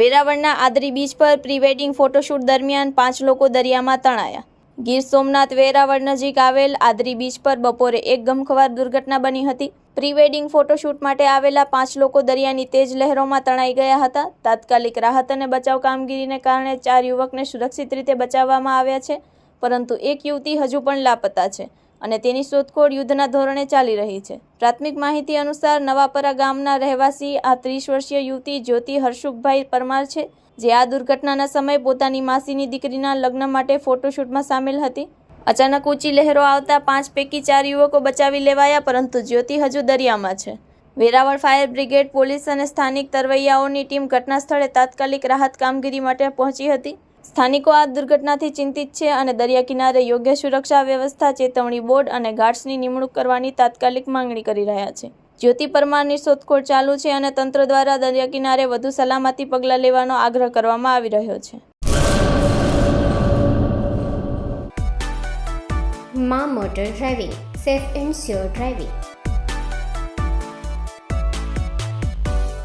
વેરાવળના Adri beach પર pre wedding photoshoot દરમિયાન પાંચ લોકો દરિયામાં તણાયા. ગીર સોમનાથ વેરાવળ નજીક આવેલ આદરી બીચ પર બપોરે એક ગમખવાર દુર્ઘટના બની હતી. પ્રી વેડિંગ ફોટોશૂટ માટે આવેલા પાંચ લોકો દરિયાની તેજ લહેરોમાં તણાઈ ગયા હતા. તાત્કાલિક રાહત અને બચાવ કામગીરીને કારણે ચાર યુવકને સુરક્ષિત રીતે બચાવવામાં આવ્યા છે, પરંતુ એક યુવતી હજુ પણ લાપતા છે. અને તેની શોધખોળ યુદ્ધના ધોરણે ચાલી રહી છે. પ્રાથમિક માહિતી અનુસાર નવાપરા ગામના રહેવાસી આ ત્રીસ વર્ષીય યુવતી જ્યોતિ હર્ષુખભાઈ પરમાર છે, જે આ દુર્ઘટનાના સમયે પોતાની માસીની દીકરીના લગ્ન માટે ફોટોશૂટમાં સામેલ હતી. અચાનક ઊંચી લહેરો આવતા પાંચ પૈકી ચાર યુવકો બચાવી લેવાયા, પરંતુ જ્યોતિ હજુ દરિયામાં છે. વેરાવળ ફાયર બ્રિગેડ પોલીસ અને સ્થાનિક તરવૈયાઓની ટીમ ઘટના સ્થળે તાત્કાલિક રાહત કામગીરી માટે પહોંચી હતી. સ્થાનિકો આ દુર્ઘટનાથી ચિંતિત છે અને દરિયા કિનારે યોગ્ય સુરક્ષા વ્યવસ્થા, ચેતવણી બોર્ડ અને ગાર્ડ્સની નિમણૂક કરવાની તાત્કાલિક માંગણી કરી રહ્યા છે. જ્યોતિ પરમારની શોધખોળ ચાલુ છે અને તંત્ર દ્વારા દરિયા કિનારે વધુ સલામતી પગલાં લેવાનો આગ્રહ કરવામાં આવી રહ્યો છે. Maa motor driving, safe and sure driving.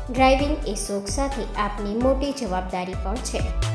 Driving એ શોખ સાથે આપની મોટી જવાબદારી પણ છે.